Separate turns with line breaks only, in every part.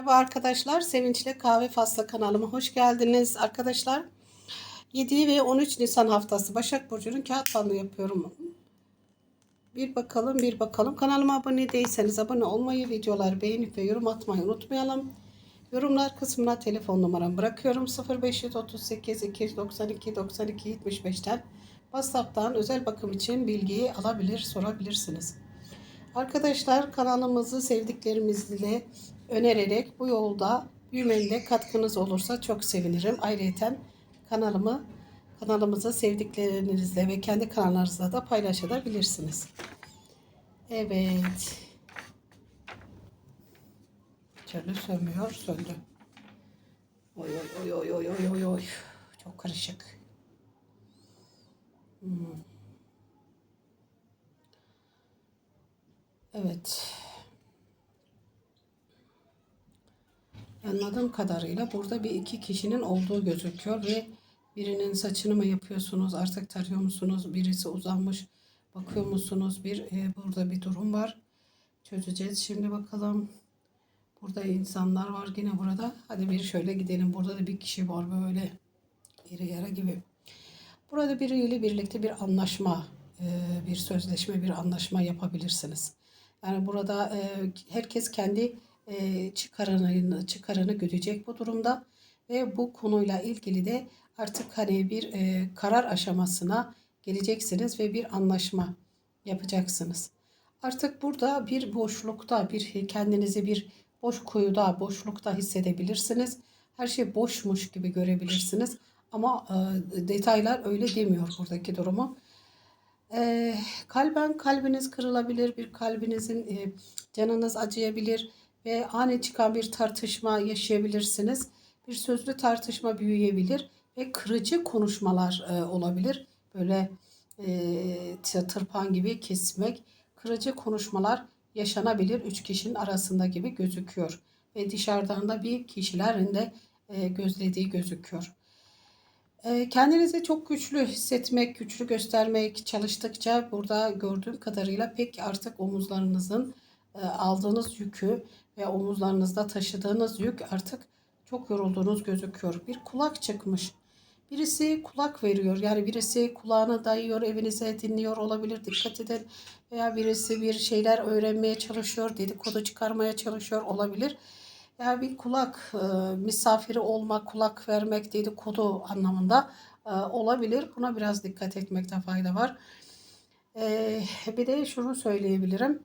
Merhaba arkadaşlar, Sevinçli Kahve Faslı kanalıma hoş geldiniz. Arkadaşlar 7 ve 13 Nisan haftası Başak Burcu'nun kağıt falı yapıyorum. Bir bakalım bir bakalım. Kanalıma abone değilseniz abone olmayı, videoları beğenip ve yorum atmayı unutmayalım. Yorumlar kısmına telefon numaramı bırakıyorum. 0538 292 92 75'ten WhatsApp'tan özel bakım için bilgiyi alabilir, sorabilirsiniz. Arkadaşlar kanalımızı sevdiklerimizle önererek bu yolda büyümende katkınız olursa çok sevinirim. Ayrıca kanalımı kanalımızı sevdiklerinizle ve kendi kanallarınızla da paylaşabilirsiniz. Evet. Şöyle sönmüyor, söndü. Oy oy oy oy oy oy oy. Çok karışık. Hmm. Evet. Anladığım kadarıyla burada bir iki kişinin olduğu gözüküyor ve birinin saçını mı yapıyorsunuz artık tarıyor musunuz birisi uzanmış bakıyor musunuz? Bir e, burada bir durum var. Çözeceğiz. Şimdi bakalım. Burada insanlar var yine burada. Hadi bir şöyle gidelim. Burada da bir kişi var böyle iri yara gibi. Burada biriyle birlikte bir anlaşma e, bir sözleşme bir anlaşma yapabilirsiniz. Yani burada e, herkes kendi e, çıkarını çıkarını görecek bu durumda ve bu konuyla ilgili de artık hani bir e, karar aşamasına geleceksiniz ve bir anlaşma yapacaksınız. Artık burada bir boşlukta, bir kendinizi bir boş kuyuda, boşlukta hissedebilirsiniz. Her şey boşmuş gibi görebilirsiniz. Ama e, detaylar öyle demiyor buradaki durumu. E, kalben kalbiniz kırılabilir, bir kalbinizin e, canınız acıyabilir ve ani çıkan bir tartışma yaşayabilirsiniz. Bir sözlü tartışma büyüyebilir ve kırıcı konuşmalar e, olabilir. Böyle e, tırpan gibi kesmek, kırıcı konuşmalar yaşanabilir üç kişinin arasında gibi gözüküyor. Ve dışarıdan da bir kişilerin de e, gözlediği gözüküyor. E, kendinizi çok güçlü hissetmek, güçlü göstermek çalıştıkça burada gördüğüm kadarıyla pek artık omuzlarınızın e, aldığınız yükü ve omuzlarınızda taşıdığınız yük artık çok yorulduğunuz gözüküyor. Bir kulak çıkmış. Birisi kulak veriyor. Yani birisi kulağına dayıyor, evinize dinliyor olabilir. Dikkat edin. Veya birisi bir şeyler öğrenmeye çalışıyor, dedikodu çıkarmaya çalışıyor olabilir. Ya yani bir kulak e, misafiri olmak, kulak vermek dedikodu anlamında e, olabilir. Buna biraz dikkat etmekte fayda var. E, bir de şunu söyleyebilirim.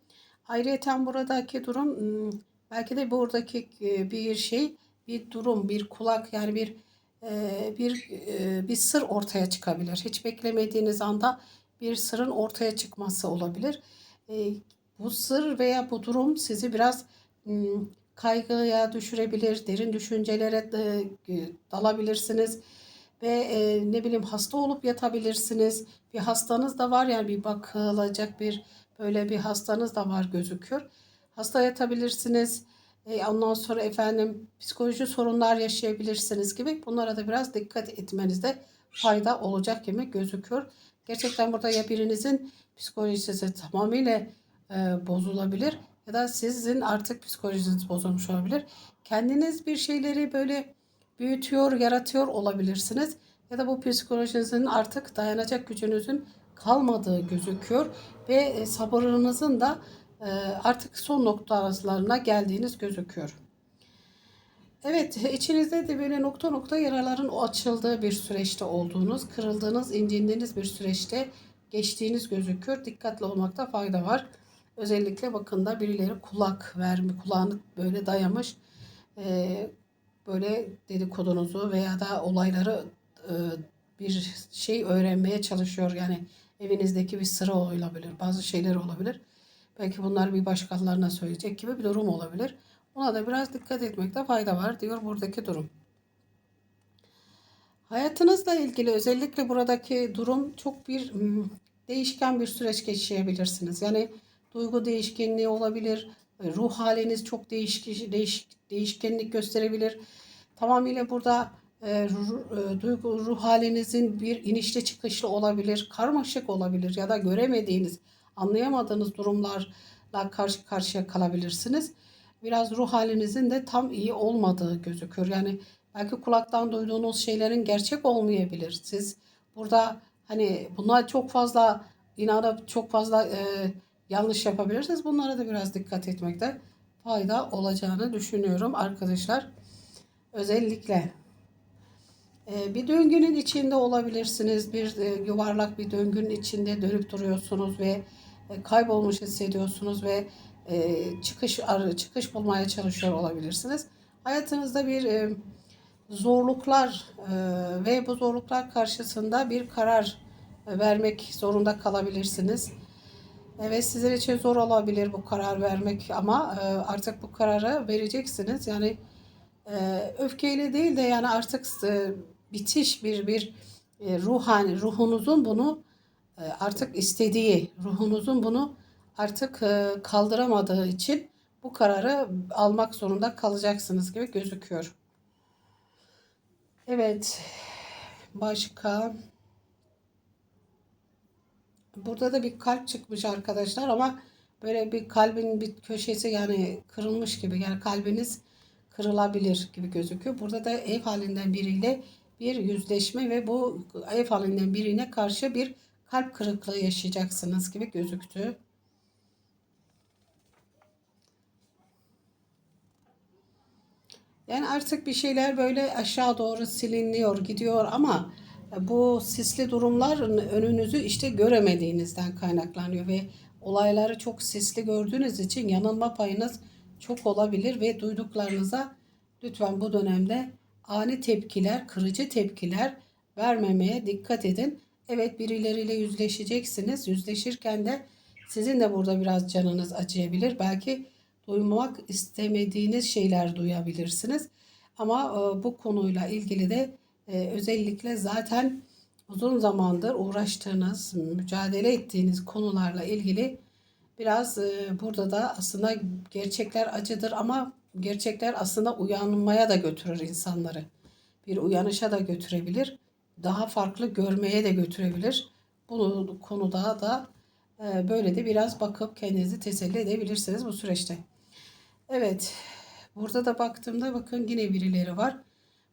Ayrıca buradaki durum hmm, belki de buradaki e, bir şey bir durum bir kulak yani bir e, bir e, bir sır ortaya çıkabilir. Hiç beklemediğiniz anda bir sırın ortaya çıkması olabilir. Bu sır veya bu durum sizi biraz hmm, kaygıya düşürebilir, derin düşüncelere dalabilirsiniz ve ne bileyim hasta olup yatabilirsiniz. Bir hastanız da var yani bir bakılacak bir Böyle bir hastanız da var gözüküyor. Hasta yatabilirsiniz. E, ondan sonra efendim psikoloji sorunlar yaşayabilirsiniz gibi. Bunlara da biraz dikkat etmenizde fayda olacak gibi gözüküyor. Gerçekten burada ya birinizin psikolojisi tamamıyla e, bozulabilir ya da sizin artık psikolojiniz bozulmuş olabilir. Kendiniz bir şeyleri böyle büyütüyor, yaratıyor olabilirsiniz. Ya da bu psikolojinizin artık dayanacak gücünüzün kalmadığı gözüküyor ve e, sabırınızın da artık son noktalarına geldiğiniz gözüküyor. Evet, içinizde de böyle nokta nokta yaraların o açıldığı bir süreçte olduğunuz, kırıldığınız, incindiğiniz bir süreçte geçtiğiniz gözüküyor. Dikkatli olmakta fayda var. Özellikle bakın da birileri kulak verme, kulağını böyle dayamış, e, böyle dedikodunuzu veya da olayları bir şey öğrenmeye çalışıyor. Yani evinizdeki bir sıra olabilir, bazı şeyler olabilir. Belki bunlar bir başkalarına söyleyecek gibi bir durum olabilir. Ona da biraz dikkat etmekte fayda var diyor buradaki durum. Hayatınızla ilgili özellikle buradaki durum çok bir hmm, değişken bir süreç geçirebilirsiniz. Yani duygu değişkenliği olabilir, ruh haliniz çok değişik, değişik değişkenlik gösterebilir. Tamamıyla burada e, e, duygu ruh halinizin bir inişli çıkışlı olabilir, karmaşık olabilir ya da göremediğiniz, anlayamadığınız durumlarla karşı karşıya kalabilirsiniz. biraz ruh halinizin de tam iyi olmadığı gözüküyor. Yani belki kulaktan duyduğunuz şeylerin gerçek olmayabilir. Siz burada hani buna çok fazla inanıp çok fazla e, yanlış yapabilirsiniz. Bunlara da biraz dikkat etmekte fayda olacağını düşünüyorum arkadaşlar. Özellikle e, bir döngünün içinde olabilirsiniz. Bir e, yuvarlak bir döngünün içinde dönüp duruyorsunuz ve kaybolmuş hissediyorsunuz ve e, çıkış çıkış bulmaya çalışıyor olabilirsiniz. Hayatınızda bir e, zorluklar e, ve bu zorluklar karşısında bir karar e, vermek zorunda kalabilirsiniz. Evet sizin için zor olabilir bu karar vermek ama e, artık bu kararı vereceksiniz. Yani e, öfkeyle değil de yani artık e, bitiş bir bir e, ruhani ruhunuzun bunu e, artık istediği ruhunuzun bunu artık e, kaldıramadığı için bu kararı almak zorunda kalacaksınız gibi gözüküyor. Evet. Başka Burada da bir kalp çıkmış arkadaşlar ama böyle bir kalbin bir köşesi yani kırılmış gibi yani kalbiniz kırılabilir gibi gözüküyor. Burada da ev halinden biriyle bir yüzleşme ve bu ev halinden birine karşı bir kalp kırıklığı yaşayacaksınız gibi gözüktü. Yani artık bir şeyler böyle aşağı doğru siliniyor, gidiyor ama bu sisli durumlar önünüzü işte göremediğinizden kaynaklanıyor ve olayları çok sisli gördüğünüz için yanılma payınız çok olabilir ve duyduklarınıza lütfen bu dönemde ani tepkiler, kırıcı tepkiler vermemeye dikkat edin. Evet birileriyle yüzleşeceksiniz. Yüzleşirken de sizin de burada biraz canınız acıyabilir. Belki duymak istemediğiniz şeyler duyabilirsiniz. Ama e, bu konuyla ilgili de e, özellikle zaten uzun zamandır uğraştığınız, mücadele ettiğiniz konularla ilgili biraz e, burada da aslında gerçekler acıdır ama gerçekler aslında uyanmaya da götürür insanları. Bir uyanışa da götürebilir. Daha farklı görmeye de götürebilir. Bu konuda da e, böyle de biraz bakıp kendinizi teselli edebilirsiniz bu süreçte. Evet. Burada da baktığımda bakın yine birileri var.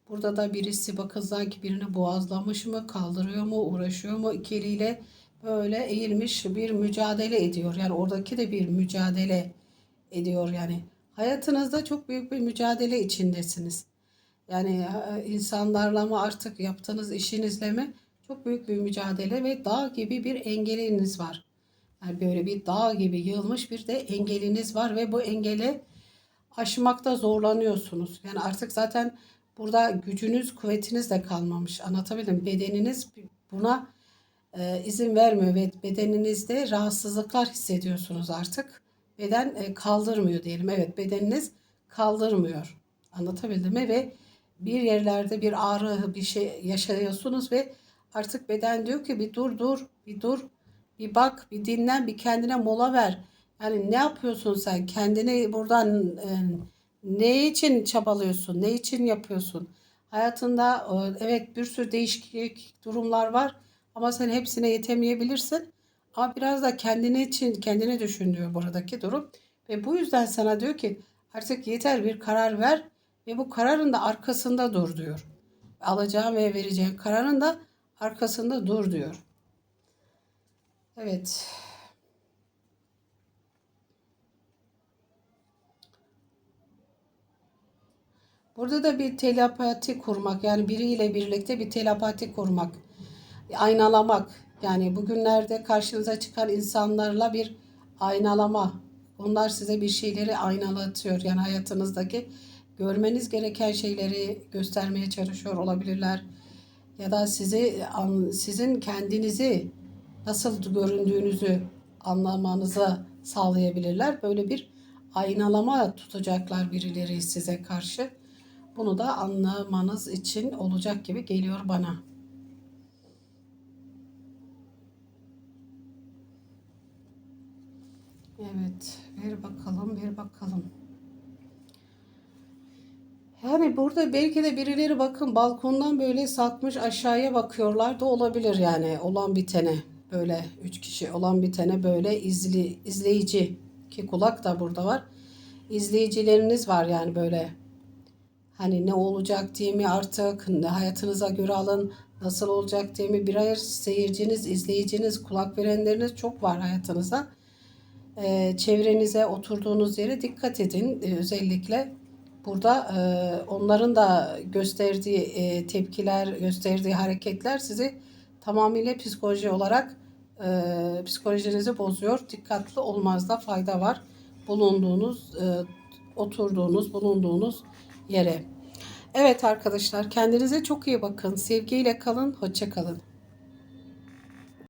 Burada da birisi bakın sanki birini boğazlamış mı, kaldırıyor mu, uğraşıyor mu ikiliyle böyle eğilmiş bir mücadele ediyor. Yani oradaki de bir mücadele ediyor yani. Hayatınızda çok büyük bir mücadele içindesiniz. Yani e, insanlarla mı artık yaptığınız işinizle mi çok büyük bir mücadele ve dağ gibi bir engeliniz var. Yani böyle bir dağ gibi yığılmış bir de engeliniz var ve bu engeli aşmakta zorlanıyorsunuz. Yani artık zaten burada gücünüz, kuvvetiniz de kalmamış. Anlatabildim. Bedeniniz buna e, izin vermiyor ve bedeninizde rahatsızlıklar hissediyorsunuz artık. Beden e, kaldırmıyor diyelim. Evet bedeniniz kaldırmıyor. Anlatabildim mi? Ve bir yerlerde bir ağrı bir şey yaşıyorsunuz ve artık beden diyor ki bir dur dur bir dur bir bak bir dinlen bir kendine mola ver yani ne yapıyorsun sen? Kendini buradan e, ne için çabalıyorsun? Ne için yapıyorsun? Hayatında e, evet bir sürü değişiklik durumlar var ama sen hepsine yetemeyebilirsin. Ama biraz da kendini için kendini düşün buradaki durum. Ve bu yüzden sana diyor ki artık yeter bir karar ver ve bu kararın da arkasında dur diyor. Alacağın ve vereceğin kararın da arkasında dur diyor. Evet. Burada da bir telepati kurmak yani biriyle birlikte bir telepati kurmak. Aynalamak. Yani bugünlerde karşınıza çıkan insanlarla bir aynalama. Onlar size bir şeyleri aynalatıyor. Yani hayatınızdaki görmeniz gereken şeyleri göstermeye çalışıyor olabilirler. Ya da sizi sizin kendinizi nasıl göründüğünüzü anlamanızı sağlayabilirler. Böyle bir aynalama tutacaklar birileri size karşı. Bunu da anlamanız için olacak gibi geliyor bana. Evet, ver bakalım, ver bakalım. Yani burada belki de birileri bakın balkondan böyle satmış aşağıya bakıyorlar da olabilir yani olan bitene. Böyle üç kişi olan bitene böyle izli, izleyici ki kulak da burada var izleyicileriniz var yani böyle. Hani ne olacak diye mi artık ne hayatınıza göre alın nasıl olacak diye mi bir ayır seyirciniz, izleyiciniz, kulak verenleriniz çok var hayatınıza. Ee, çevrenize, oturduğunuz yere dikkat edin. Ee, özellikle burada e, onların da gösterdiği e, tepkiler, gösterdiği hareketler sizi tamamıyla psikoloji olarak e, psikolojinizi bozuyor. Dikkatli olmazda fayda var. Bulunduğunuz, e, oturduğunuz, bulunduğunuz yere. Evet arkadaşlar kendinize çok iyi bakın. Sevgiyle kalın, hoşça kalın.